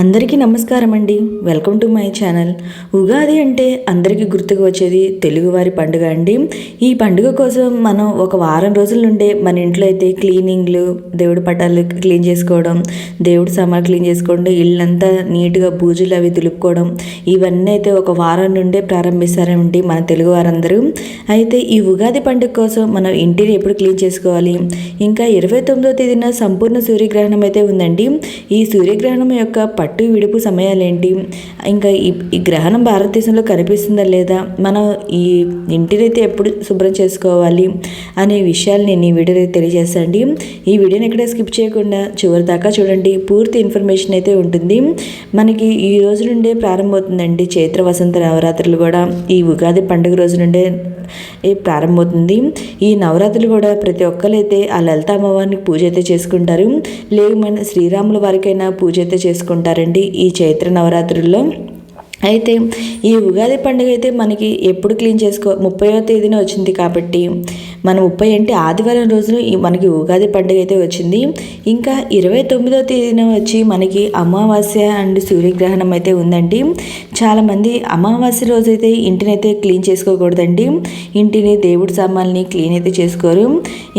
అందరికీ నమస్కారం అండి welcome to my channel. Ugadi అంటే అందరికీ గుర్తుకు వచ్చేది తెలుగువారి పండుగ అండి. ఈ పండుగ కోసం మనం ఒక వారం రోజుల నుండే మన ఇంట్లో అయితే క్లీనింగ్లు దేవుడి పటాలు క్లీన్ చేసుకోవడం దేవుడి సామాన్లు క్లీన్ చేసుకోవడం ఇళ్ళంతా నీట్గా పూజలు అవి దులుపుకోవడం ఇవన్నీ అయితే ఒక వారం నుండే ప్రారంభిస్తారండి మన తెలుగు వారందరూ అయితే ఈ ఉగాది పండుగ కోసం మనం ఇంటిని ఎప్పుడు క్లీన్ చేసుకోవాలి? ఇంకా ఇరవై తొమ్మిదో తేదీన సంపూర్ణ సూర్యగ్రహణం అయితే ఉందండి. ఈ సూర్యగ్రహణం యొక్క పట్టు విడుపు సమయాలేంటి? ఇంకా ఈ ఈ గ్రహణం భారతదేశంలో కనిపిస్తుందా లేదా? మనం ఈ ఇంటినైతే ఎప్పుడు శుభ్రం చేసుకోవాలి అనే విషయాలు నేను ఈ వీడియోలో తెలియజేసండి ఈ వీడియోని ఎక్కడ స్కిప్ చేయకుండా చివరి దాకా చూడండి. పూర్తి ఇన్ఫర్మేషన్ అయితే ఉంటుంది. మనకి ఈ రోజు నుండే ప్రారంభమవుతుందండి చైత్ర వసంత నవరాత్రులు కూడా. ఈ ఉగాది పండుగ రోజు నుండే ప్రారంభమవుతుంది? ఈ నవరాత్రులు కూడా ప్రతి ఒక్కరైతే ఆ లలిత అమ్మవారిని పూజ అయితే చేసుకుంటారు. లేదు మన శ్రీరాముల వారికైనా పూజ అయితే చేసుకుంటారండి ఈ చైత్ర నవరాత్రుల్లో. అయితే ఈ ఉగాది పండుగ అయితే మనకి ఎప్పుడు క్లీన్ చేసుకో ముప్పైవ తేదీన వచ్చింది కాబట్టి మన ముప్పై అంటే ఆదివారం రోజున మనకి ఉగాది పండుగ అయితే వచ్చింది. ఇంకా ఇరవై తొమ్మిదో తేదీన వచ్చి మనకి అమావాస్య అండ్ సూర్యగ్రహణం అయితే ఉందండి. చాలామంది అమావాస్య రోజు అయితే ఇంటిని అయితే క్లీన్ చేసుకోకూడదండి. ఇంటిని దేవుడి సామాన్ని క్లీన్ అయితే చేసుకోరు.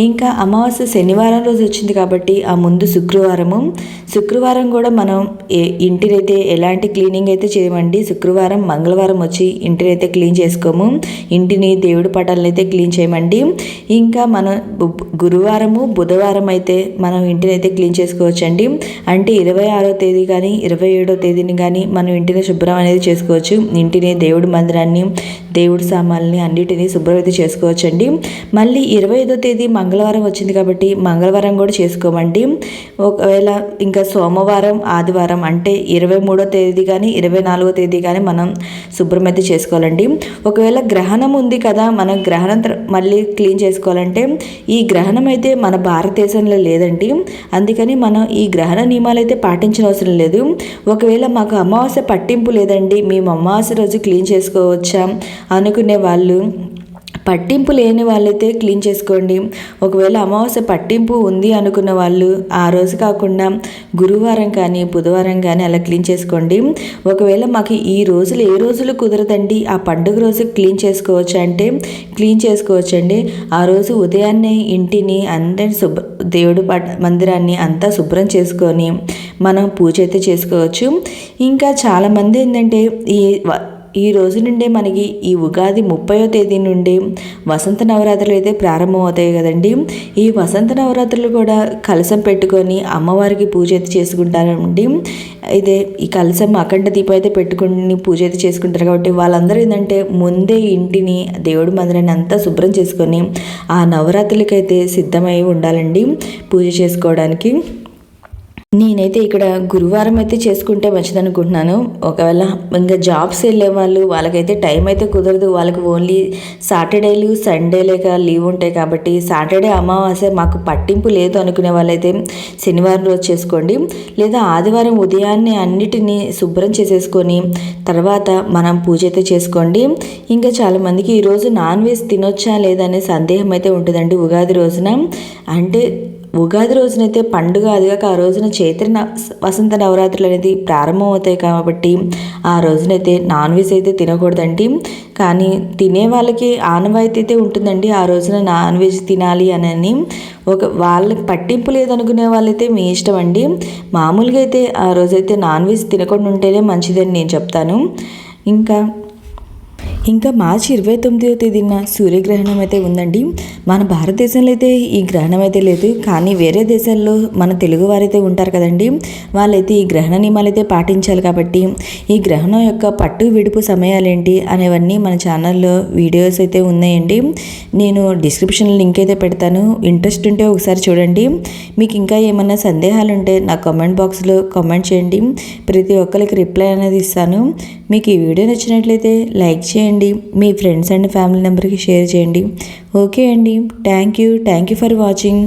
ఇంకా అమావాస్య శనివారం రోజు వచ్చింది కాబట్టి ఆ ముందు శుక్రవారము. శుక్రవారం కూడా మనం ఇంటినైతే ఎలాంటి క్లీనింగ్ అయితే చేయమండి శుక్రవారం మంగళవారం వచ్చి ఇంటిని అయితే క్లీన్ చేసుకోము. ఇంటిని దేవుడి పటాలను అయితే క్లీన్ చేయమండి. ఇంకా మనం గురువారము బుధవారం అయితే మనం ఇంటిని అయితే క్లీన్ చేసుకోవచ్చండి. అంటే ఇరవై ఆరో తేదీ కానీ ఇరవై ఏడో తేదీని కానీ మనం ఇంటిని శుభ్రం అనేది చేసుకోవచ్చు. ఇంటిని దేవుడి మందిరాన్ని దేవుడి సామాన్ని అన్నిటినీ శుభ్రం అయితే చేసుకోవచ్చండి. మళ్ళీ ఇరవై ఐదో తేదీ మంగళవారం వచ్చింది కాబట్టి మంగళవారం కూడా చేసుకోమండి. ఒకవేళ ఇంకా సోమవారం ఆదివారం అంటే ఇరవై మూడో తేదీ కానీ ఇరవై నాలుగో తేదీ కానీ మనం శుభ్రం అయితే చేసుకోవాలండి. ఒకవేళ గ్రహణం ఉంది కదా మనం గ్రహణం మళ్ళీ క్లీన్ చేసుకోవాలంటే ఈ గ్రహణం అయితే మన భారతదేశంలో లేదండి. అందుకని మనం ఈ గ్రహణ నియమాలు అయితే పాటించిన అవసరం లేదు. ఒకవేళ మాకు అమావాస్య పట్టింపు లేదండి మేము అమావాస్య రోజు క్లీన్ చేసుకోవచ్చా అనుకునే వాళ్ళు పట్టింపు లేని వాళ్ళైతే క్లీన్ చేసుకోండి. ఒకవేళ అమావాస్య పట్టింపు ఉంది అనుకున్న వాళ్ళు ఆ రోజు కాకుండా గురువారం కానీ బుధవారం కానీ అలా క్లీన్ చేసుకోండి. ఒకవేళ మాకు ఈ రోజులు ఏ రోజులు కుదరదండి? ఆ పండుగ రోజు క్లీన్ చేసుకోవచ్చు అంటే క్లీన్ చేసుకోవచ్చండి. ఆ రోజు ఉదయాన్నే ఇంటిని అందరి శుభ్ర దేవుడు మందిరాన్ని అంతా శుభ్రం చేసుకొని మనం పూజ అయితే చేసుకోవచ్చు. ఇంకా చాలామంది ఏంటంటే ఈ ఈ రోజు నుండే మనకి ఈ ఉగాది ముప్పయో తేదీ నుండి వసంత నవరాత్రులు అయితే ప్రారంభమవుతాయి కదండి. ఈ వసంత నవరాత్రులు కూడా కలసం పెట్టుకొని అమ్మవారికి పూజ అయితే చేసుకుంటారండి. అయితే ఈ కలసం అఖండ దీపం అయితే పెట్టుకుని పూజ అయితే చేసుకుంటారు కాబట్టి వాళ్ళందరూ ఏంటంటే ముందే ఇంటిని దేవుడి మందిరాన్ని అంతా శుభ్రం చేసుకొని ఆ నవరాత్రులకైతే సిద్ధమై ఉండాలండి పూజ చేసుకోవడానికి. నేనైతే ఇక్కడ గురువారం అయితే చేసుకుంటే మంచిది అనుకుంటున్నాను ఒకవేళ ఇంకా జాబ్స్ వెళ్ళే వాళ్ళు వాళ్ళకైతే టైం అయితే కుదరదు. వాళ్ళకి ఓన్లీ సాటర్డేలు సండే లేక లీవ్ ఉంటాయి కాబట్టి సాటర్డే అమావాస్య మాకు పట్టింపు లేదు అనుకునే వాళ్ళైతే శనివారం రోజు చేసుకోండి. లేదా ఆదివారం ఉదయాన్నే అన్నిటినీ శుభ్రం చేసేసుకొని తర్వాత మనం పూజ అయితే చేసుకోండి. ఇంకా చాలామందికి ఈరోజు నాన్ వెజ్ తినొచ్చా లేదా అనే సందేహం అయితే ఉంటుందండి ఉగాది రోజున. అంటే ఉగాది రోజునైతే పండుగ అదిగాక ఆ రోజున చైత్ర వసంత నవరాత్రులు అనేది ప్రారంభమవుతాయి కాబట్టి ఆ రోజునైతే నాన్ వెజ్ అయితే తినకూడదండి. కానీ తినే వాళ్ళకి ఆనవాయితీ అయితే ఉంటుందండి. ఆ రోజున నాన్ వెజ్ తినాలి అని ఒక వాళ్ళకి పట్టింపు లేదనుకునే వాళ్ళైతే మీ ఇష్టం అండి. మామూలుగా అయితే ఆ రోజైతే నాన్ వెజ్ తినకుండా ఉంటేనే మంచిదని నేను చెప్తాను. ఇంకా ఇంకా మార్చి ఇరవై తొమ్మిదవ తేదీన సూర్యగ్రహణం అయితే ఉందండి. మన భారతదేశంలో అయితే ఈ గ్రహణం అయితే లేదు. కానీ వేరే దేశాల్లో మన తెలుగు వారైతే ఉంటారు కదండి. వాళ్ళైతే ఈ గ్రహణ నియమాలు అయితే పాటించాలి కాబట్టి ఈ గ్రహణం యొక్క పట్టు విడుపు సమయాలు ఏంటి అనేవన్నీ మన ఛానల్లో వీడియోస్ అయితే ఉన్నాయండి. నేను డిస్క్రిప్షన్ లింక్ అయితే పెడతాను. ఇంట్రెస్ట్ ఉంటే ఒకసారి చూడండి. మీకు ఇంకా ఏమైనా సందేహాలు ఉంటే నా కామెంట్ బాక్స్లో కామెంట్ చేయండి. ప్రతి ఒక్కరికి రిప్లై అనేది ఇస్తాను. మీకు ఈ వీడియో నచ్చినట్లయితే లైక్ చేయండి. మీ ఫ్రెండ్స్ అండ్ ఫ్యామిలీ నెంబర్కి షేర్ చేయండి. ఓకే అండి. Thank you thank you for watching